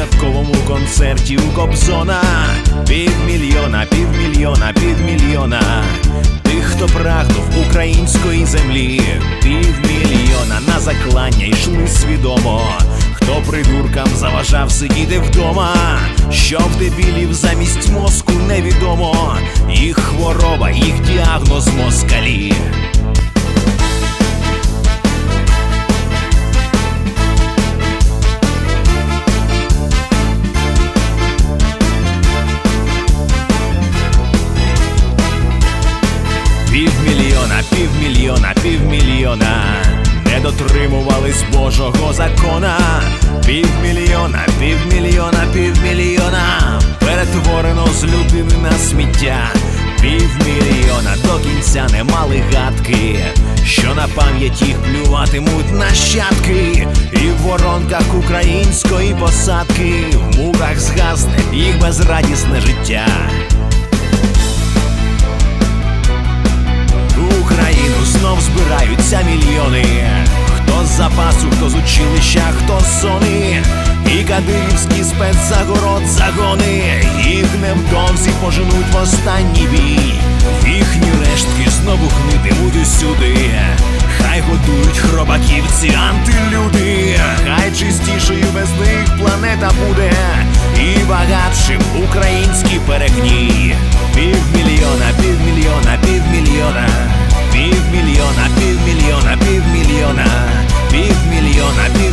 святковому концерті у Кобзона. Півмільйона, півмільйона, півмільйона. Тих, хто прагнув української землі, півмільйона на заклання йшли свідомо. Хто придуркам заважав сидіти вдома, що в дебілів замість мозку невідомо. Їх хвороба, їх діагноз москалі. Півмільйона, півмільйона, не дотримувались Божого закона. Півмільйона, півмільйона, півмільйона перетворено з людини на сміття. Півмільйона до кінця не мали гадки, що на пам'ять їх плюватимуть нащадки, і в воронках української посадки в муках згасне їх безрадісне життя. училищах хто сони, і кадирівські спецзагород загони, їх невдовзі поженуть в останній бій, їхні рештки знову гнитимуть усюди, хай готують хробаків ці антилюди, хай чистішою без них планета буде, і багатшим український перегній. on. I feel